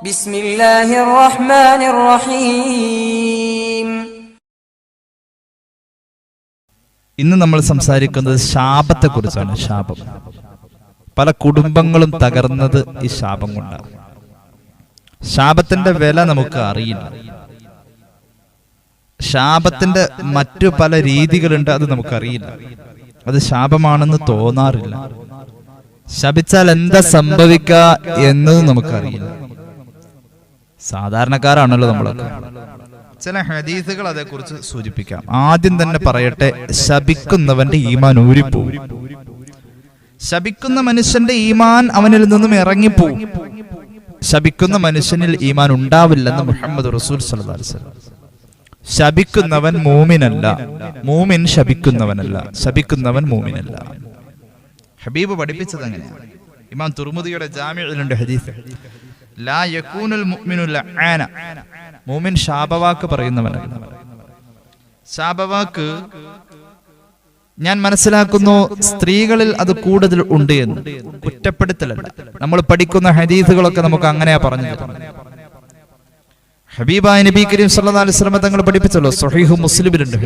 ബിസ്മില്ലാഹിർ റഹ്മാനിർ റഹീം ഇന്ന് നമ്മൾ സംസാരിക്കുന്നത് ശാപത്തെ കുറിച്ചാണ് ശാപം. പല കുടുംബങ്ങളും തകർന്നത് ഈ ശാപം കൊണ്ടാണ്. ശാപത്തിന്റെ വില നമുക്ക് അറിയില്ല. ശാപത്തിന്റെ മറ്റു പല രീതികളുണ്ട് അത് നമുക്കറിയില്ല. അത് ശാപമാണെന്ന് തോന്നാറില്ല. ശപിച്ചാൽ എന്താ സംഭവിക്കുക എന്നത് നമുക്കറിയില്ല. സാധാരണക്കാരാണല്ലോ നമ്മളൊക്കെ. ചില ഹദീസുകൾ അതേക്കുറിച്ച് സൂചിപ്പിക്കാം. ആദ്യം തന്നെ പറയട്ടെ ശപിക്കുന്നവന്റെ ഈമാൻ ഊരിപ്പോവും. ശപിക്കുന്ന മനുഷ്യന്റെ ഈമാൻ അവനിൽ നിന്നും ഇറങ്ങിപ്പോവും. ശപിക്കുന്ന മനുഷ്യനിൽ ഈമാൻ ഉണ്ടാവില്ലെന്ന് മുഹമ്മദ് റസൂൽ വസല്ലം ശപിക്കുന്നവൻ മൂമിനല്ല. മൂമിൻ ശപിക്കുന്നവനല്ല. ശപിക്കുന്നവൻ മൂമിനല്ല. ഹബീബ് പഠിപ്പിച്ചത് അങ്ങനെയാണ്. ഇമാം തുർമുദിയുടെ ജാമ്യയിലുണ്ട് ഹദീസ്. ലാ മുഅ്മിനുൽ ആന മുഅ്മിൻ ശാപവാക്ക് പറയുന്നവനാണ് ശാപവാക്ക് ഞാൻ മനസ്സിലാക്കുന്നു സ്ത്രീകളിൽ അത് കൂടുതൽ ഉണ്ട് എന്ന്. കുറ്റപ്പെടുത്തലല്ല. നമ്മൾ പഠിക്കുന്ന ഹദീസുകളൊക്കെ നമുക്ക് അങ്ങനെയാ പറഞ്ഞു തരുന്നത്. ഹബീബായ നബി കരീം സല്ലല്ലാഹു അലൈഹി വസല്ലം തങ്ങൾ പഠിപ്പിച്ചല്ലോ സ്വഹീഹു മുസ്ലിമിലുണ്ട്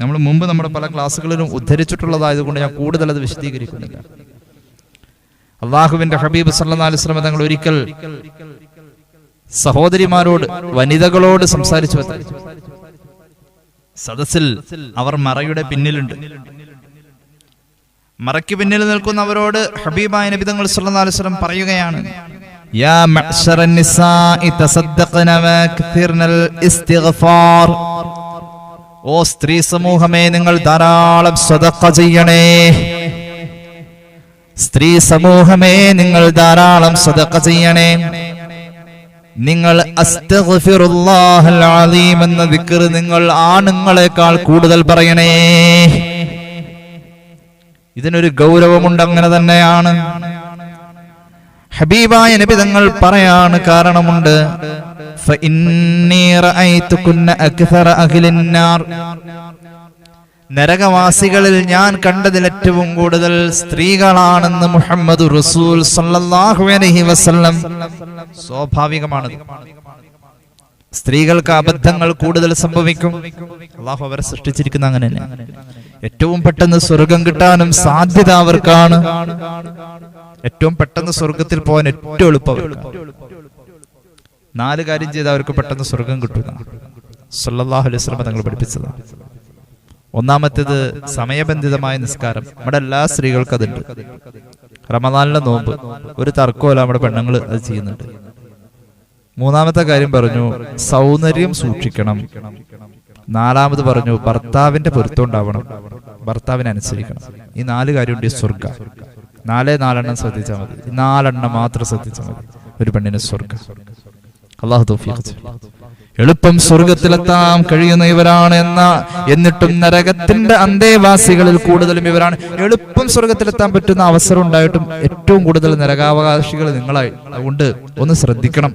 നമ്മൾ മുമ്പ് നമ്മുടെ പല ക്ലാസ്സുകളിലും ഉദ്ധരിച്ചിട്ടുള്ളതായതുകൊണ്ട് ഞാൻ കൂടുതൽ അത് വിശദീകരിക്കുന്നില്ല. അള്ളാഹുവിന്റെ ഹബീബ് സല്ലല്ലാഹു അലൈഹി വസല്ലം തങ്ങൾ ഒരിക്കൽ സഹോദരിമാരോട് വനിതകളോട് സംസാരിച്ചു. സദസ്സിൽ അവർ മറയുടെ പിന്നിലുണ്ട്. മറയ്ക്ക് പിന്നിൽ നിൽക്കുന്നവരോട് ഹബീബായ നബി തങ്ങൾ വസല്ലം പറയുകയാണ് ഓ സ്ത്രീ സമൂഹമേ നിങ്ങൾ ധാരാളം സ്വതക്ക ചെയ്യണേ. സ്ത്രീ സമൂഹമേ നിങ്ങൾ ധാരാളം സ്വതക്ക ചെയ്യണേ. നിങ്ങൾ എന്ന ദിക്ർ നിങ്ങൾ ആണുങ്ങളെക്കാൾ കൂടുതൽ പറയണേ. ഇതിനൊരു ഗൗരവമുണ്ട് അങ്ങനെ തന്നെയാണ്. ഹബീബായ നബി തങ്ങൾ പറയാണ് കാരണമുണ്ട്. നരകവാസികളിൽ ഞാൻ കണ്ടതിൽ ഏറ്റവും കൂടുതൽ സ്ത്രീകളാണെന്ന് മുഹമ്മദ് റസൂൽ അലൈഹി വസല്ലം സ്വാഭാവികമാണ്. സ്ത്രീകൾക്ക് അബദ്ധങ്ങൾ കൂടുതൽ സംഭവിക്കും. അള്ളാഹു അവരെ സൃഷ്ടിച്ചിരിക്കുന്ന അങ്ങനെ തന്നെ ഏറ്റവും പെട്ടെന്ന് സ്വർഗം കിട്ടാനും സാധ്യത അവർക്കാണ്. ഏറ്റവും പെട്ടെന്ന് സ്വർഗത്തിൽ പോകാൻ ഏറ്റവും എളുപ്പം. നാല് കാര്യം ചെയ്ത് അവർക്ക് പെട്ടെന്ന് സ്വർഗം കിട്ടുക സല്ലല്ലാഹു അലൈഹി വസല്ലം തങ്ങൾ പഠിപ്പിച്ചതാണ്. ഒന്നാമത്തേത് സമയബന്ധിതമായ നിസ്കാരം. നമ്മുടെ എല്ലാ സ്ത്രീകൾക്കും അതുണ്ട്. റമദാനിലെ നോമ്പ് ഒരു തർക്കമല്ല നമ്മുടെ പെണ്ണുങ്ങൾ അത് ചെയ്യുന്നുണ്ട്. മൂന്നാമത്തെ കാര്യം പറഞ്ഞു സൗന്ദര്യം സൂക്ഷിക്കണം. നാലാമത് പറഞ്ഞു ഭർത്താവിന്റെ പൊരുത്തം ഉണ്ടാവണം. ഭർത്താവിനെ അനുസരിക്കണം. ഈ നാല് കാര്യമുണ്ട് സ്വർഗ നാലേ നാലെണ്ണം ശ്രദ്ധിച്ചാൽ മതി. നാലെണ്ണം മാത്രം ശ്രദ്ധിച്ചാൽ മതി. ഒരു പെണ്ണിന് സ്വർഗ അള്ളാഹു. എളുപ്പം സ്വർഗത്തിലെത്താൻ കഴിയുന്ന ഇവരാണ് എന്ന എന്നിട്ടും നരകത്തിന്റെ അന്തേവാസികളിൽ കൂടുതലും ഇവരാണ്. എളുപ്പം സ്വർഗത്തിലെത്താൻ പറ്റുന്ന അവസരം ഉണ്ടായിട്ടും ഏറ്റവും കൂടുതൽ നരകാവകാശികൾ നിങ്ങളായി. അതുകൊണ്ട് ഒന്ന് ശ്രദ്ധിക്കണം.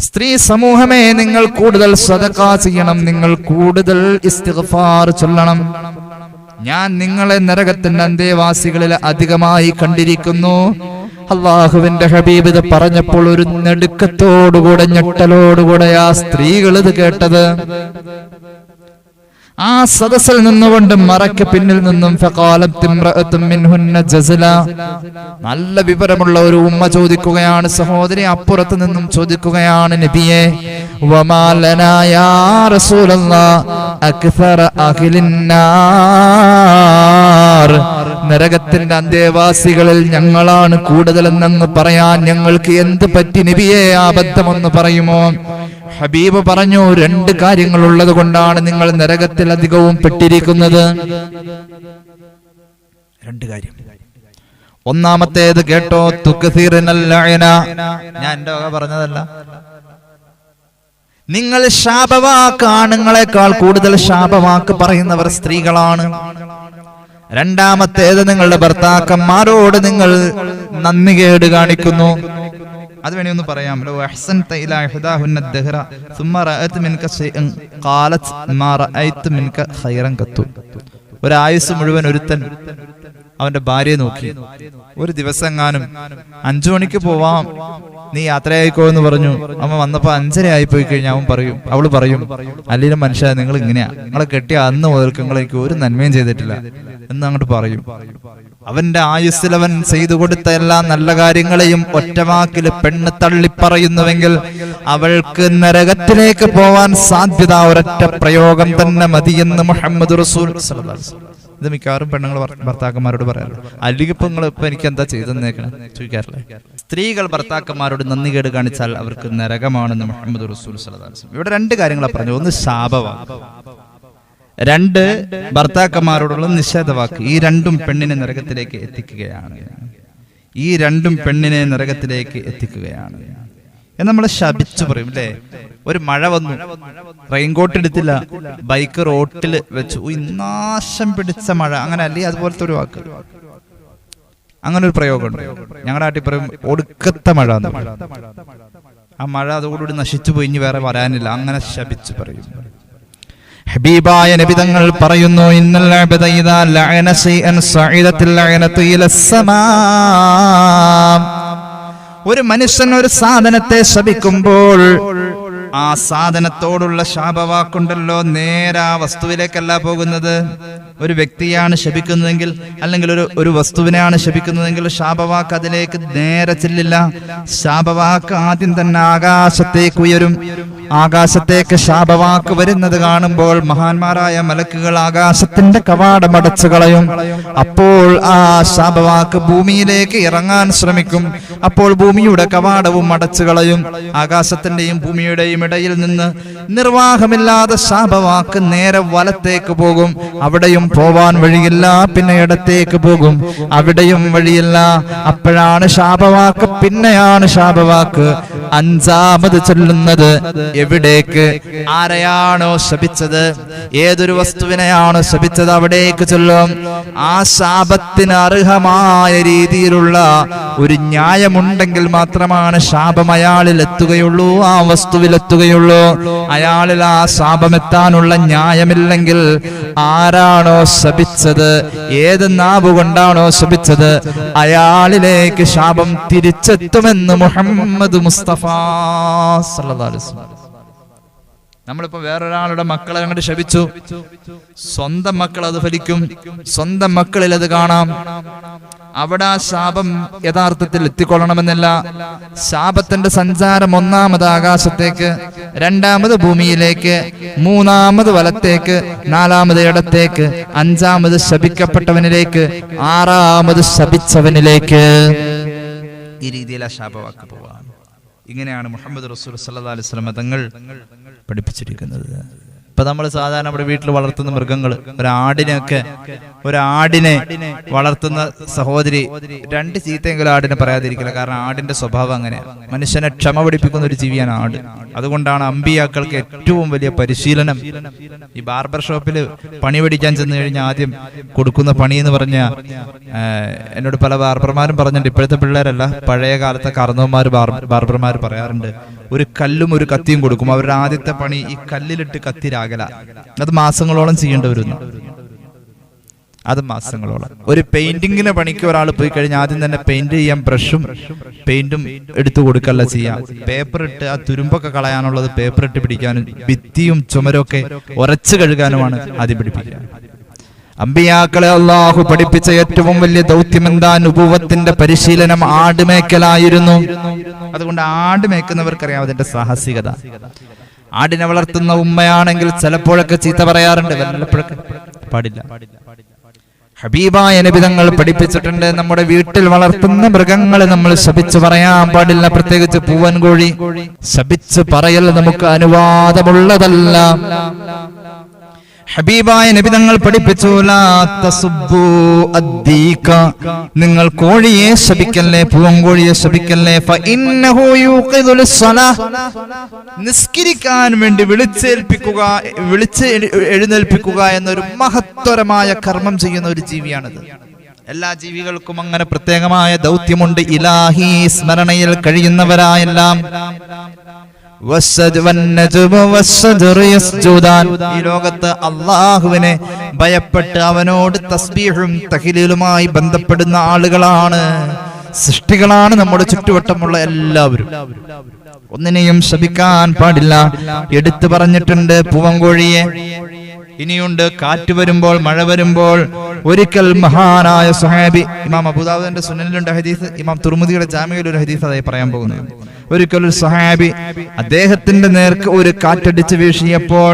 സ്ത്രീ സമൂഹമേ നിങ്ങൾ കൂടുതൽ സ്വതക്കാ ചെയ്യണം. നിങ്ങൾ കൂടുതൽ ഇസ്തിഫാർ ചൊല്ലണം. ഞാൻ നിങ്ങളെ നരകത്തിന്റെ അന്തേവാസികളിൽ അധികമായി കണ്ടിരിക്കുന്നു. അള്ളാഹുവിന്റെ ഹബീബ് ഇത് പറഞ്ഞപ്പോൾ ഒരു നെടുക്കത്തോടുകൂടെ ഞെട്ടലോടുകൂടെ ആ സ്ത്രീകൾ ഇത് കേട്ടത്. ആ സദസ്സിൽ നിന്നുകൊണ്ട് മറയ്ക്ക് പിന്നിൽ നിന്നും. നല്ല വിവരമുള്ള ഒരു ഉമ്മ ചോദിക്കുകയാണ് സഹോദരി അപ്പുറത്ത് നിന്നും ചോദിക്കുകയാണ് നബിയെ നരകത്തിന്റെ അന്തേവാസികളിൽ ഞങ്ങളാണ് കൂടുതലെന്നു പറയാൻ ഞങ്ങൾക്ക് എന്ത് പറ്റി നബിയെ അബദ്ധമെന്ന് പറയുമോ ഹബീബ് പറഞ്ഞു രണ്ട് കാര്യങ്ങൾ ഉള്ളത് കൊണ്ടാണ് നിങ്ങൾ നരകത്തിൽ അധികവും പെട്ടിരിക്കുന്നത്. രണ്ട് കാര്യം. ഒന്നാമത്തേത് കേട്ടോ. ഞാൻ എന്റെ വക പറഞ്ഞതല്ല. നിങ്ങൾ ശാപവാക്ക് ആണുങ്ങളെക്കാൾ കൂടുതൽ ശാപവാക്ക് പറയുന്നവർ സ്ത്രീകളാണ്. രണ്ടാമത്തേത് നിങ്ങളുടെ ഭർത്താക്കന്മാരോട് നിങ്ങൾ നന്ദി കേട് കാണിക്കുന്നു. അത് വേണേ ഒന്ന് പറയാം ഇഹ്ദാഹുന്ന ദഹ്റ. ഖാലത് മാ ഖൈറൻ കത്തു ഒരു ആയുസ് മുഴുവൻ ഒരുത്തൻ അവന്റെ ഭാര്യയെ നോക്കി. ഒരു ദിവസം എങ്ങാനും അഞ്ചു മണിക്ക് പോവാം. നീ യാത്രയായിക്കോ എന്ന് പറഞ്ഞു. അമ്മ വന്നപ്പോ അഞ്ചര ആയി പോയി കഴിഞ്ഞാൽ അവൻ പറയും അവൾ പറയും അല്ലെങ്കിലും മനുഷ്യ നിങ്ങൾ ഇങ്ങനെയാ. നിങ്ങളെ കെട്ടിയ അന്ന് മുതൽ നിങ്ങൾ എനിക്ക് ഒരു നന്മയും ചെയ്തിട്ടില്ല. എന്ന് അങ്ങോട്ട് പറയും. അവന്റെ ആയുസ്സിൽ അവൻ ചെയ്തു കൊടുത്ത എല്ലാ നല്ല കാര്യങ്ങളെയും ഒറ്റവാക്കിൽ പെണ്ണ് തള്ളിപ്പറയുന്നുവെങ്കിൽ അവൾക്ക് നരകത്തിലേക്ക് പോവാൻ സാധ്യത ഒരൊറ്റ പ്രയോഗം തന്നെ മതിയെന്ന് മുഹമ്മദ് റസൂൽ. ഇത് മിക്കവാറും പെണ്ണുങ്ങൾ ഭർത്താക്കന്മാരോട് പറയാറുണ്ട്. അല്ലെങ്കിൽ ഇപ്പൊ നിങ്ങൾ ഇപ്പൊ എനിക്ക് എന്താ ചെയ്തെന്നേക്കണം? ചോദിക്കാറില്ലേ? സ്ത്രീകൾ ഭർത്താക്കന്മാരോട് നന്ദി കേട് കാണിച്ചാൽ അവർക്ക് നരകമാണെന്ന് മുഹമ്മദ് റസൂൽ. ഇവിടെ രണ്ട് കാര്യങ്ങളാണ് പറഞ്ഞു ഒന്ന് ശാപവാണ് രണ്ട് ഭർത്താക്കന്മാരോടുള്ള നിഷേധവാക്ക് ഈ രണ്ടും പെണ്ണിനെ നരകത്തിലേക്ക് എത്തിക്കുകയാണ്. ഈ രണ്ടും പെണ്ണിനെ നരകത്തിലേക്ക് എത്തിക്കുകയാണ്. എന്ന് നമ്മൾ ശപിച്ചു പറയും അല്ലേ ഒരു മഴ വന്നു. റെയിൻകോട്ട് എടുത്തില്ല. ബൈക്ക് റോട്ടിൽ വെച്ചു. നാശം പിടിച്ച മഴ. അങ്ങനെ അല്ലേ? അതുപോലത്തെ ഒരു വാക്ക്. അങ്ങനെ ഒരു പ്രയോഗമുണ്ട്. ഞങ്ങളുടെ നാട്ടിൽ പറയും ഒടുക്കത്തെ മഴ ആ മഴ അതോടുകൂടി നശിച്ചു പോയി ഇനി വേറെ വരാനില്ല. അങ്ങനെ ശപിച്ചു പറയും. ഹബീബായ നബി തങ്ങൾ പറയുന്നു ഇന്നൽ അബ്ദൈദ ലഅന ശൈഅൻ സഇദത്തിൽ ലഅനതു ഇലസ്സമാ ഒരു മനുഷ്യൻ ഒരു സാധനത്തെ ശപിക്കുമ്പോൾ ആ സാധനത്തോടുള്ള ശാപവാക്കുണ്ടല്ലോ നേരെ ആ വസ്തുവിലേക്കല്ല പോകുന്നത്. ഒരു വ്യക്തിയാണ് ശപിക്കുന്നതെങ്കിൽ അല്ലെങ്കിൽ ഒരു ഒരു വസ്തുവിനെയാണ് ശപിക്കുന്നതെങ്കിൽ ശാപവാക്ക് അതിലേക്ക് നേരെ ചെല്ലില്ല. ശാപവാക്ക് ആദ്യം തന്നെ ആകാശത്തേക്ക് ഉയരും. ആകാശത്തേക്ക് ശാപവാക്ക് വരുന്നത് കാണുമ്പോൾ മഹാന്മാരായ മലക്കുകൾ ആകാശത്തിന്റെ കവാടം അടച്ചു കളയും. അപ്പോൾ ആ ശാപവാക്ക് ഭൂമിയിലേക്ക് ഇറങ്ങാൻ ശ്രമിക്കും. അപ്പോൾ ഭൂമിയുടെ കവാടവും അടച്ചു കളയും. ആകാശത്തിന്റെയും ഭൂമിയുടെയും ഇടയിൽ നിന്ന് നിർവാഹമില്ലാതെ ശാപവാക്ക് നേരെ വലത്തേക്ക് പോകും. അവിടെയും പോവാൻ വഴിയില്ല പിന്നെ ഇടത്തേക്ക് പോകും. അവിടെയും വഴിയില്ല. അപ്പോഴാണ് ശാപവാക്ക് പിന്നെയാണ് ശാപവാക്ക്. അഞ്ചാമത് ചൊല്ലുന്നത് എവിടേക്ക്? ആരെയാണോ ശപിച്ചത്? ഏതൊരു വസ്തുവിനെയാണോ ശപിച്ചത്? അവിടേക്ക് ചൊല്ലും. ആ ശാപത്തിന് അർഹമായ രീതിയിലുള്ള ഒരു ന്യായമുണ്ടെങ്കിൽ മാത്രമാണ് ശാപം അയാളിൽ എത്തുകയുള്ളൂ ആ വസ്തുവിൽ എത്തുകയുള്ളൂ. അയാളിൽ ആ ശാപമെത്താനുള്ള ന്യായമില്ലെങ്കിൽ ആരാണോ ശപിച്ചത്? ഏത് നാവ് കൊണ്ടാണോ ശപിച്ചത്? അയാളിലേക്ക് ശാപം തിരിച്ചെത്തുമെന്ന് മുഹമ്മദ് മുസ്തഫ സല്ലല്ലാഹു അലൈഹി വസല്ലം. നമ്മളിപ്പോ വേറൊരാളുടെ മക്കളെ അങ്ങോട്ട് ശപിച്ചു. സ്വന്തം മക്കൾ അത് ഫലിക്കും സ്വന്തം മക്കളിൽ അത് കാണാം. അവിടെ ആ ശാപം യഥാർത്ഥത്തിൽ എത്തിക്കൊള്ളണമെന്നില്ല. ശാപത്തിന്റെ സഞ്ചാരം ഒന്നാമത് ആകാശത്തേക്ക് രണ്ടാമത് ഭൂമിയിലേക്ക് മൂന്നാമത് വലത്തേക്ക് നാലാമത് ഇടത്തേക്ക് അഞ്ചാമത് ശപിക്കപ്പെട്ടവനിലേക്ക് ആറാമത് ശപിച്ചവനിലേക്ക്. ഈ രീതിയിൽ ആ ശാപവാക്ക് പോവാം. ഇങ്ങനെയാണ് മുഹമ്മദ് റസൂൽ സല്ലല്ലാഹു അലൈഹി വസല്ലം തങ്ങൾ പഠിപ്പിച്ചിരിക്കുന്നത്. ഇപ്പൊ നമ്മൾ സാധാരണ നമ്മുടെ വീട്ടിൽ വളർത്തുന്ന മൃഗങ്ങൾ ഒരാടിനെയൊക്കെ ഒരാടിനെ വളർത്തുന്ന സഹോദരി രണ്ട് ചീത്തയെങ്കിലും ആടിനെ പറയാതിരിക്കില്ല. കാരണം ആടിന്റെ സ്വഭാവം അങ്ങനെയാണ് മനുഷ്യനെ ക്ഷമ പഠിപ്പിക്കുന്ന ഒരു ജീവിയാണ് ആട്. അതുകൊണ്ടാണ് അമ്പിയാക്കൾക്ക് ഏറ്റവും വലിയ പരിശീലനം ഈ ബാർബർ ഷോപ്പിൽ പണി പഠിക്കാൻ ചെന്ന് കഴിഞ്ഞാൽ ആദ്യം കൊടുക്കുന്ന പണി എന്ന് പറഞ്ഞ എന്നോട് പല ബാർബർമാരും പറഞ്ഞിട്ടുണ്ട്. ഇപ്പോഴത്തെ പിള്ളേരല്ല പഴയ കാലത്തെ കർണവന്മാർ ബാർബർമാർ പറയാറുണ്ട്. ഒരു കല്ലും ഒരു കത്തിയും കൊടുക്കും. അവരുടെ ആദ്യത്തെ പണി ഈ കല്ലിലിട്ട് കത്തിരാകല അത് മാസങ്ങളോളം ചെയ്യേണ്ടി വരുന്നു. അത് മാസങ്ങളോളം. ഒരു പെയിന്റിങ്ങിന് പണിക്ക് ഒരാൾ പോയി കഴിഞ്ഞാൽ ആദ്യം തന്നെ പെയിന്റ് ചെയ്യാൻ ബ്രഷും പെയിന്റും എടുത്തു കൊടുക്കല്ല ചെയ്യാം. പേപ്പർ ഇട്ട് ആ തുരുമ്പൊക്കെ കളയാനുള്ളത് പേപ്പർ ഇട്ട് പിടിക്കാനും ഭിത്തിയും ചുമരൊക്കെ ഉറച്ചു കഴുകാനുമാണ് ആദ്യം പിടിപ്പിക്കുക. അമ്പിയാക്കളെ അള്ളാഹു പഠിപ്പിച്ച ഏറ്റവും വലിയ ദൗത്യം എന്താ? നുപൂവത്തിന്റെ പരിശീലനം ആടുമേക്കലായിരുന്നു. അതുകൊണ്ട് ആട് മേക്കുന്നവർക്കറിയാം അതിന്റെ സാഹസികത. ആടിനെ വളർത്തുന്ന ഉമ്മയാണെങ്കിൽ ചിലപ്പോഴൊക്കെ ചീത്ത പറയാറുണ്ട് വല്ലപ്പോഴൊക്കെ പാടില്ല. ഹബീബായ നബിതങ്ങൾ പഠിപ്പിച്ചിട്ടുണ്ട്. നമ്മുടെ വീട്ടിൽ വളർത്തുന്ന മൃഗങ്ങളെ നമ്മൾ ശപിച്ചു പറയാൻ പാടില്ല. പ്രത്യേകിച്ച് പൂവൻ കോഴി ശപിച്ചു പറയൽ നമുക്ക് അനുവാദമുള്ളതല്ല. ഹബീബായ നബിതങ്ങൾ പഠിപ്പിച്ചു "ലാ തസുബ്ബൂ അദ്ദീക." നിങ്ങൾ കോഴിയെ ശപിക്കല്ലേ പൂവങ്കോഴിയെ ശപിക്കല്ലേ. നിസ്കരിക്കാൻ വേണ്ടി വിളിച്ചേൽപ്പിക്കുക വിളിച്ച് എഴുന്നേൽപ്പിക്കുക എന്നൊരു മഹത്തരമായ കർമ്മം ചെയ്യുന്ന ഒരു ജീവിയാണിത് എല്ലാ ജീവികൾക്കും അങ്ങനെ പ്രത്യേകമായ ദൗത്യമുണ്ട് ഇലാഹി സ്മരണയിൽ കഴിയുന്നവരായെല്ലാം ഈ ലോകത്ത് അള്ളാഹുവിനെ ഭയപ്പെട്ട് അവനോട് തസ്ബീഹും തഹിലീലുമായി ബന്ധപ്പെടുന്ന ആളുകളാണ്. സൃഷ്ടികളാണ് നമ്മുടെ ചുറ്റുവട്ടമുള്ള എല്ലാവരും. ഒന്നിനെയും ശപിക്കാൻ പാടില്ല. എടുത്തു പറഞ്ഞിട്ടുണ്ട് പൂവങ്കോഴിയെ ഇനിയുണ്ട് കാറ്റ് വരുമ്പോൾ മഴ വരുമ്പോൾ ഒരിക്കൽ മഹാനായ സുഹാബി ഇമാം അബുദാബുദിന്റെ സുനലിലുണ്ട് ഹദീസ് ഇമാം തുർമുദിയുടെ ജാമ്യയിൽ ഒരു ഹദീസ് അതായി പറയാൻ പോകുന്നത് ഒരിക്കൽ ഒരു സുഹാബി അദ്ദേഹത്തിന്റെ നേർക്ക് ഒരു കാറ്റടിച്ച് വീശിയപ്പോൾ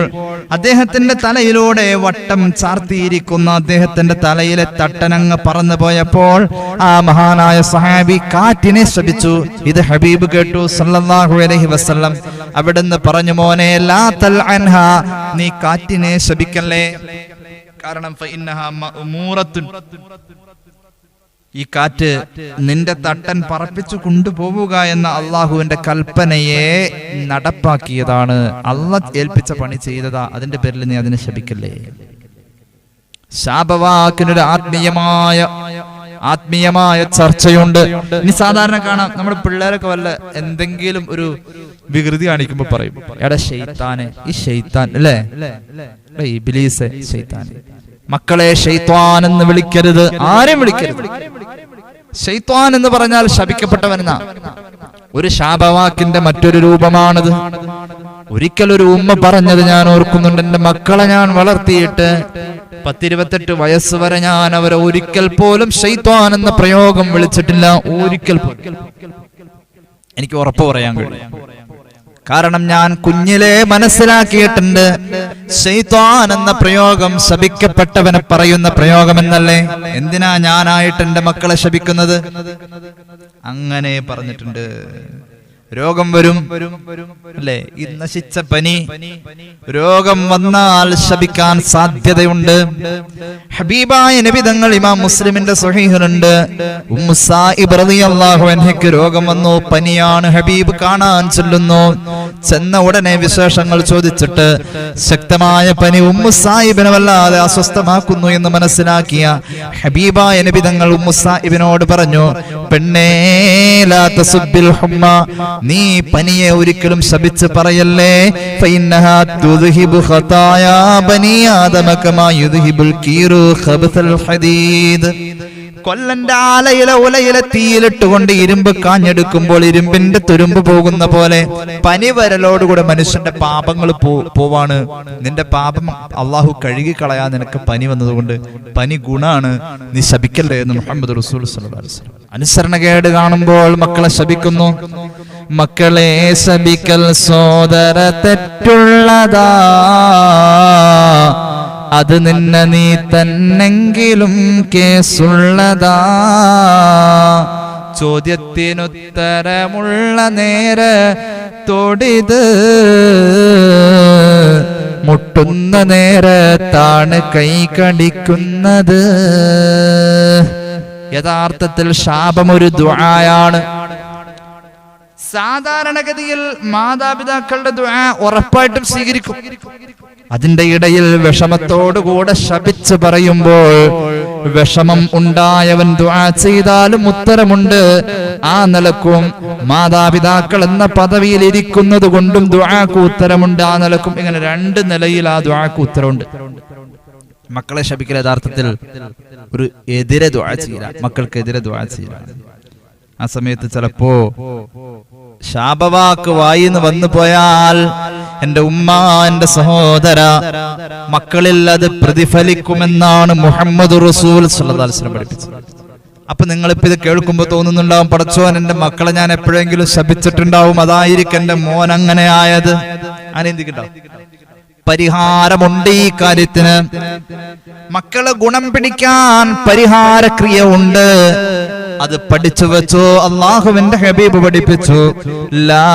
അദ്ദേഹത്തിന്റെ തലയിലൂടെ വട്ടം ചാർത്തിയിരിക്കുന്ന അദ്ദേഹത്തിന്റെ തലയിലെ തട്ടനങ്ങ് പറന്നു പോയപ്പോൾ ആ മഹാനായ സഹാബി കാറ്റിനെ ശ്രമിച്ചു ഇത് ഹബീബ് കേട്ടു സല്ലാഹു അലഹി വസല്ലം. അവിടുന്ന് പറഞ്ഞു മോനെ തൽ അൻഹ നീ കാറ്റിനെ ശപിക്കല്ലേ? കാരണം. ഈ കാറ്റ് നിന്റെ തട്ടൻ പറപ്പിച്ചു കൊണ്ടുപോവുക എന്ന അള്ളാഹുവിന്റെ കൽപ്പനയെ നടപ്പാക്കിയതാണ്. അള്ള ഏൽപ്പിച്ച പണി ചെയ്തതാ. അതിന്റെ പേരിൽ നീ അതിനെ ശപിക്കല്ലേ? ശാപവാക്കിനൊരു ആത്മീയമായ ആത്മീയമായ ചർച്ചയുണ്ട്. ഇനി സാധാരണ കാണാം നമ്മുടെ പിള്ളേരൊക്കെ വല്ല എന്തെങ്കിലും ഒരു വികൃതി കാണിക്കുമ്പോ പറയും. എടാ ഷെയ്ത്താനെ ഈ ഷെയ്ത്താൻ അല്ലേ? ഇബിലീസ് ഷെയ്ത്താൻ മക്കളെ ഷെയ്ത്വാൻ എന്ന് വിളിക്കരുത്. ആരും വിളിക്കരുത്. ഷെയ്ത്വാൻ എന്ന് പറഞ്ഞാൽ ശപിക്കപ്പെട്ടവനെന്ന ഒരു ശാപവാക്കിന്റെ മറ്റൊരു രൂപമാണത്. ഒരിക്കൽ ഒരു ഉമ്മ പറഞ്ഞത് ഞാൻ ഓർക്കുന്നുണ്ട്. എന്റെ മക്കളെ ഞാൻ വളർത്തിയിട്ട് പത്തിരുപത്തെട്ട് വയസ്സ് വരെ ഞാൻ അവരെ ഒരിക്കൽ പോലും ഷെയ്ത്വാൻ എന്ന പ്രയോഗം വിളിച്ചിട്ടില്ല. ഒരിക്കൽ പോലും. എനിക്ക് ഉറപ്പ് പറയാൻ കഴിയും. കാരണം ഞാൻ കുഞ്ഞിലെ മനസ്സിലാക്കിയിട്ടുണ്ട്. ഷെയ്ത്വാൻ എന്ന പ്രയോഗം ശപിക്കപ്പെട്ടവനെ പറയുന്ന പ്രയോഗം എന്നല്ലേ? എന്തിനാ ഞാനായിട്ട് എന്റെ മക്കളെ ശപിക്കുന്നത്? അങ്ങനെ പറഞ്ഞിട്ടുണ്ട്. രോഗം വരും. അല്ലേ? ഈ നശിച്ച പനി. രോഗം വന്നാൽ ശപിക്കാൻ സാധ്യതയുണ്ട്. ഹബീബായ നബിതങ്ങൾ ഇമാം മുസ്ലിമിന്റെ സ്വഹീഹുണ്ട് അൻഹയ്ക്ക് രോഗം വന്നു. പനിയാണ് ഹബീബ് കാണാൻ ചെല്ലുന്നു. ചെന്ന ഉടനെ വിശേഷങ്ങൾ ചോദിച്ചിട്ട് ശക്തമായ പനി ഉമ്മു സാഹിബിനെ വല്ലാതെ അസ്വസ്ഥമാക്കുന്നു എന്ന് മനസ്സിലാക്കിയ ഹബീബായ നബിതങ്ങൾ ഉമ്മു സാഹിബിനോട് പറഞ്ഞു പെണ്ണേ നീ പനിയെ ഒരിക്കലും ശപിച്ച് പറയല്ലേ? കൊല്ലന്റെ ആലയിലെ ഉലയിലെ തീയിലിട്ടുകൊണ്ട് ഇരുമ്പ് കാഞ്ഞെടുക്കുമ്പോൾ ഇരുമ്പിന്റെ തുരുമ്പ് പോകുന്ന പോലെ പനി വരലോടുകൂടെ മനുഷ്യന്റെ പാപങ്ങൾ പോവാണ്. നിന്റെ പാപം അള്ളാഹു കഴുകി കളയാൻ നിനക്ക് പനി വന്നതുകൊണ്ട് പനി ഗുണാണ്. നീ ശപിക്കല്ലേ എന്ന് മുഹമ്മദ് റസൂൽ. അനുസരണകേട് കാണുമ്പോൾ മക്കളെ ശപിക്കുന്നു. മക്കളെ ശപിക്കൽ സോദര തെറ്റുള്ളതാ. അത് നിന്നെ നീ തന്നെങ്കിലും കേസുള്ളതാ. ചോദ്യത്തിനുത്തരമുള്ള നേര തൊടിത്. മുട്ടുന്ന നേരത്താണ് കൈ കടിക്കുന്നത്. യഥാർത്ഥത്തിൽ ശാപം ഒരു ദ്വായാണ് സാധാരണഗതിയിൽ മാതാപിതാക്കളുടെ ദ്വാ ഉറപ്പായിട്ടും സ്വീകരിക്കും. അതിന്റെ ഇടയിൽ വിഷമത്തോടുകൂടെ ശപിച്ച് പറയുമ്പോൾ വിഷമം ഉണ്ടായവൻ ചെയ്താലും ഉത്തരമുണ്ട്. ആ നിലക്കും മാതാപിതാക്കൾ എന്ന പദവിയിൽ ഇരിക്കുന്നത് കൊണ്ടും ദ്വാക്ക് ഉത്തരമുണ്ട്. ആ നിലക്കും ഇങ്ങനെ രണ്ട് നിലയിൽ ആ ദ്വാക്ക് ഉത്തരമുണ്ട്. മക്കളെ ശപിക്കൽ യഥാർത്ഥത്തിൽ ഒരു എതിരെ ദ്വാ ചെയ്യില്ല മക്കൾക്ക് എതിരെ ദ്വാ ചെയ്യില്ല ആ സമയത്ത് ചിലപ്പോ ശാപവാക്ക് വായിന്ന് വന്നു പോയാൽ എന്റെ ഉമ്മ എന്റെ സഹോദര മക്കളിൽ അത് പ്രതിഫലിക്കുമെന്നാണ് മുഹമ്മദ് റസൂൽ വസല്ലം പഠിപ്പിച്ചത്. അപ്പൊ നിങ്ങളിപ്പോ ഇത് കേൾക്കുമ്പോ തോന്നുന്നുണ്ടാവും പടച്ചോൻ എന്റെ മക്കളെ ഞാൻ എപ്പോഴെങ്കിലും ശപിച്ചിട്ടുണ്ടാവും അതായിരിക്കും എന്റെ മോൻ അങ്ങനെ ആയത്. ആനന്ദിക്കണ്ടാവും പരിഹാരമുണ്ട് ഈ കാര്യത്തിന്. മക്കളെ ഗുണം പിടിക്കാൻ പരിഹാരക്രിയ ഉണ്ട്. അത് പഠിച്ചു വെച്ചു. അള്ളാഹുവിന്റെ ഹബീബ് പഠിപ്പിച്ചു. ലാ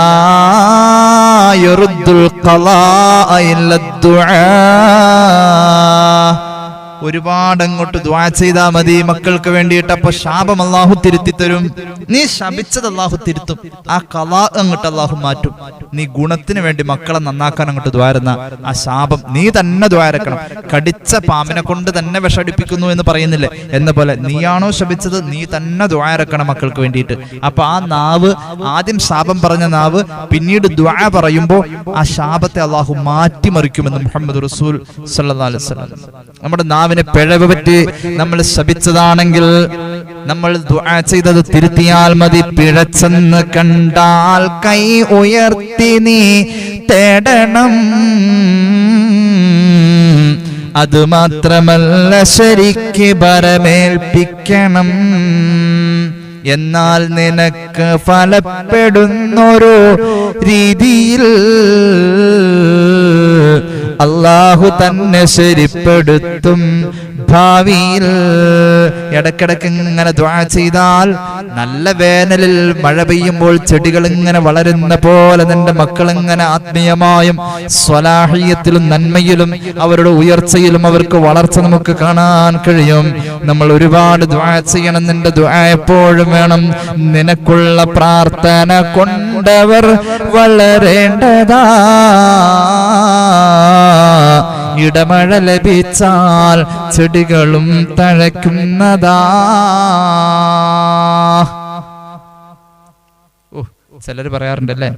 ഒരുപാട് അങ്ങോട്ട് ദ്വാ ചെയ്താ മതി. മക്കൾക്ക് വേണ്ടിയിട്ട് അപ്പൊ ശാപം അള്ളാഹു തിരുത്തി തരും. നീ ശപിച്ചത് അള്ളാഹു തിരുത്തും. ആ കലാ അങ്ങോട്ട് അള്ളാഹു മാറ്റും. നീ ഗുണത്തിന് വേണ്ടി മക്കളെ നന്നാക്കാൻ അങ്ങോട്ട് ദ്വാരുന്ന ആ ശാപം നീ തന്നെ ദ്വാരക്കണം കടിച്ച പാമ്പിനെ കൊണ്ട് തന്നെ വിഷടിപ്പിക്കുന്നു എന്ന് പറയുന്നില്ലേ? എന്ന പോലെ നീയാണോ ശപിച്ചത്? നീ തന്നെ ദ്വാരക്കണം മക്കൾക്ക് വേണ്ടിയിട്ട്. അപ്പൊ ആ നാവ് ആദ്യം ശാപം പറഞ്ഞ നാവ് പിന്നീട് ദ്വാ പറയുമ്പോ ആ ശാപത്തെ അള്ളാഹു മാറ്റിമറിക്കുമെന്ന് മുഹമ്മദ് റസൂൽ സല്ലാ അലൈഹി നമ്മുടെ നാവിനെ പിഴവ് പറ്റി നമ്മൾ ശപിച്ചതാണെങ്കിൽ നമ്മൾ ചെയ്തത് തിരുത്തിയാൽ മതി. പിഴച്ചെന്ന് കണ്ടാൽ കൈ ഉയർത്തി നീ തേടണം. അത് മാത്രമല്ല ശരിക്ക് ഭരമേൽപ്പിക്കണം എന്നാൽ നിനക്ക് ഫലപ്പെടുന്നൊരു രീതിയിൽ അള്ളാഹു തന്നെ ശരിപ്പെടുത്തും. ഭാവിയിൽ ഇടക്കിടക്ക് ഇങ്ങനെ ദ്വാ ചെയ്താൽ നല്ല വേനലിൽ മഴ പെയ്യുമ്പോൾ ചെടികൾ ഇങ്ങനെ വളരുന്ന പോലെ നിന്റെ മക്കൾ ഇങ്ങനെ ആത്മീയമായും സ്വലാഹിയത്തിലും നന്മയിലും അവരുടെ ഉയർച്ചയിലും അവർക്ക് വളർച്ച നമുക്ക് കാണാൻ കഴിയും. നമ്മൾ ഒരുപാട് ദ്വാ ചെയ്യണം. നിന്റെ ദ്വാ എപ്പോഴും വേണം. നിനക്കുള്ള പ്രാർത്ഥന കൊണ്ടവർ വളരേണ്ടതാ. ഇടമഴ ലഭിച്ചാൽ ചെടികളും തഴയ്ക്കുന്നതാ. ഓ ചിലര് പറയാറുണ്ടല്ലേ?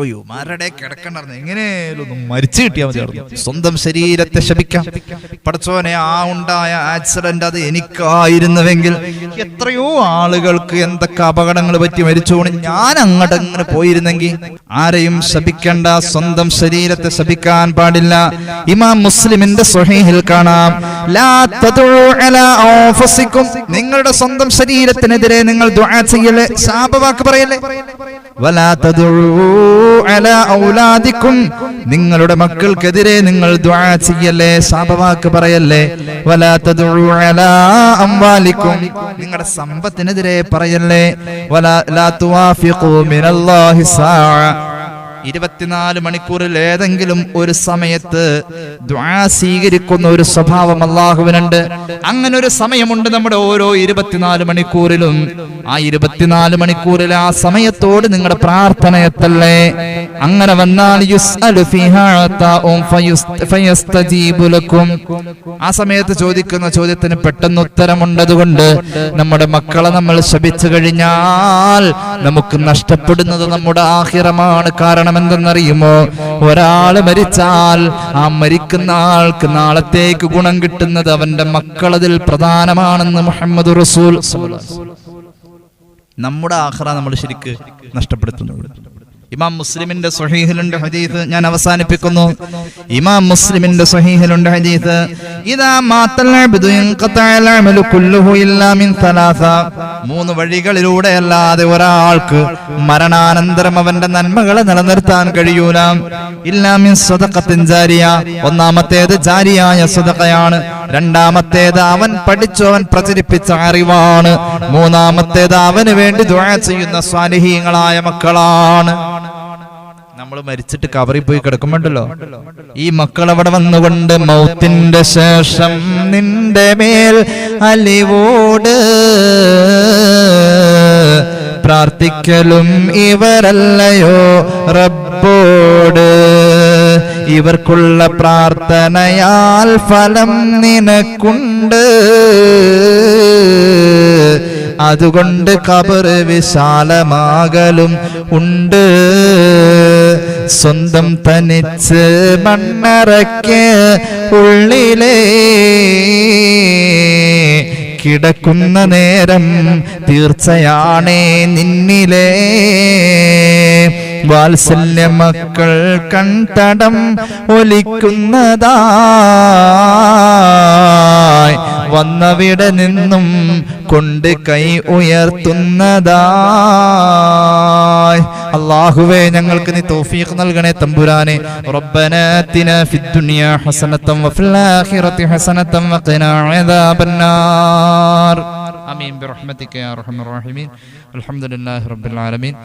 ഒയ്യോ മാരുടെ കിടക്കണ്ടായിരുന്നു എങ്ങനെയാലും മരിച്ചു കിട്ടിയാൽ മതി സ്വന്തം ശരീരത്തെ ശപിക്കാം. പടച്ചോനെ ആ ഉണ്ടായ ആക്സിഡന്റ് അത് എനിക്കായിരുന്നുവെങ്കിൽ എത്രയോ ആളുകൾക്ക് എന്തൊക്കെ അപകടങ്ങൾ പറ്റി മരിച്ചോണ് ഞാൻ അങ്ങോട്ട് അങ്ങനെ പോയിരുന്നെങ്കിൽ ആരെയും ശപിക്കണ്ട സ്വന്തം ശരീരത്തെ ശപിക്കാൻ പാടില്ല. ഇമാം മുസ്ലിമിന്റെ സ്വഹീഹിൽ കാണാം. നിങ്ങളുടെ സ്വന്തം ശരീരത്തിനെതിരെ നിങ്ങൾ ദുആ ചെയ്യല്ലേ ശാപവാക്ക് പറയല്ലേ നിങ്ങളുടെ മക്കൾക്കെതിരെ നിങ്ങൾ ചെയ്യല്ലേ? ശാപവാക്ക് പറയല്ലേ? അംവാലിക്കും. നിങ്ങളുടെ സമ്പത്തിനെതിരെ പറയല്ലേ? ഇരുപത്തിനാല് മണിക്കൂറിൽ ഏതെങ്കിലും ഒരു സമയത്ത് സ്വീകരിക്കുന്ന ഒരു സ്വഭാവം അള്ളാഹുവിനുണ്ട് അങ്ങനെ ഒരു സമയമുണ്ട് നമ്മുടെ ഓരോ ഇരുപത്തിനാല് മണിക്കൂറിലും. ആ ഇരുപത്തിനാല് മണിക്കൂറിൽ ആ സമയത്തോട് നിങ്ങളുടെ പ്രാർത്ഥന എത്തല്ലേ അങ്ങനെ വന്നാൽ. ആ സമയത്ത് ചോദിക്കുന്ന ചോദ്യത്തിന് പെട്ടെന്ന് ഉത്തരമുണ്ടതുകൊണ്ട് നമ്മുടെ മക്കളെ നമ്മൾ ശപിച്ചു കഴിഞ്ഞാൽ നമുക്ക് നഷ്ടപ്പെടുന്നത് നമ്മുടെ ആഹിറമാണ് കാരണം എന്തെന്നറിയുമോ ഒരാൾ മരിച്ചാൽ ആ മരിക്കുന്ന ആൾക്ക് നാളത്തേക്ക് ഗുണം കിട്ടുന്നത് അവന്റെ മക്കളതിൽ പ്രധാനമാണെന്ന് മുഹമ്മദ് റസൂൽ. നമ്മുടെ ആഹ്റ നമ്മൾ ശരിക്ക് നഷ്ടപ്പെടുത്തുന്നത് ഇമാം മുസ്ലിമിന്റെ സ്വഹീഹിലുണ്ട് ഹദീസ് ഞാൻ അവസാനിപ്പിക്കുന്നു. ഇമാം മുസ്ലിമിന്റെ സ്വഹീഹിലുണ്ട് ഹദീസ് ഇദാ മാത്തൽ അബ്ദു ഇൻഖതഅൽ അമലു കുല്ലുഹു ഇല്ലാ മിൻ സലാസ. മൂന്ന് വഴികളിലൂടെ അല്ലാതെ ഒരാൾക്ക് മരണാനന്തരം അവന്റെ നന്മകളെ നിലനിർത്താൻ കഴിയൂല. ഇല്ലാ മിൻ സ്വദഖത്തിൻ ജാരിയ. ഒന്നാമത്തേത് ജാരിയായ സ്വതക്കയാണ് രണ്ടാമത്തേത് അവൻ പഠിച്ചു അവൻ പ്രചരിപ്പിച്ച അറിവാണ്. മൂന്നാമത്തേത് അവന് വേണ്ടി ദുആ ചെയ്യുന്ന സ്വാലിഹീങ്ങളായ മക്കളാണ്. നമ്മൾ മരിച്ചിട്ട് കവറി പോയി കിടക്കുമ്പോണ്ടല്ലോ? ഈ മക്കൾ അവിടെ വന്നുകൊണ്ട് മൗത്തിന്റെ ശേഷം നിന്റെ മേൽ അലിവോട് പ്രാർത്ഥിക്കലും ഇവരല്ലയോ റബ്ബോട്. ഇവർക്കുള്ള പ്രാർത്ഥനയാൽ ഫലം നിനക്കുണ്ട്. അതുകൊണ്ട് കബറ് വിശാലമാകലും ഉണ്ട്. സ്വന്തം തനിച്ച് മണ്ണറയ്ക്ക് ഉള്ളിലേ കിടക്കുന്ന നേരം തീർച്ചയാണേ നിന്നിലേ. വാത്സല്യ മക്കൾ കണ്ടടം ഒലിക്കുന്നതായി വന്നവിടെ നിന്നും കൊണ്ട് കൈ ഉയർത്തുന്നതായി. അള്ളാഹുവേ ഞങ്ങൾക്ക് നീ തൗഫീഖ് നൽകണേ തമ്പുരാനെ. റബ്ബന ആതിന ഫിദ് ദുനിയ ഹസനതൻ വഫിൽ ആഖിറതി ഹസനതൻ വഖിനാ അദാബന്നാർ. ആമീൻ. ബിറഹ്മതിക യാ അർഹമർ റഹീമീൻ. അൽഹംദുലില്ലാഹി റബ്ബിൽ ആലമീൻ.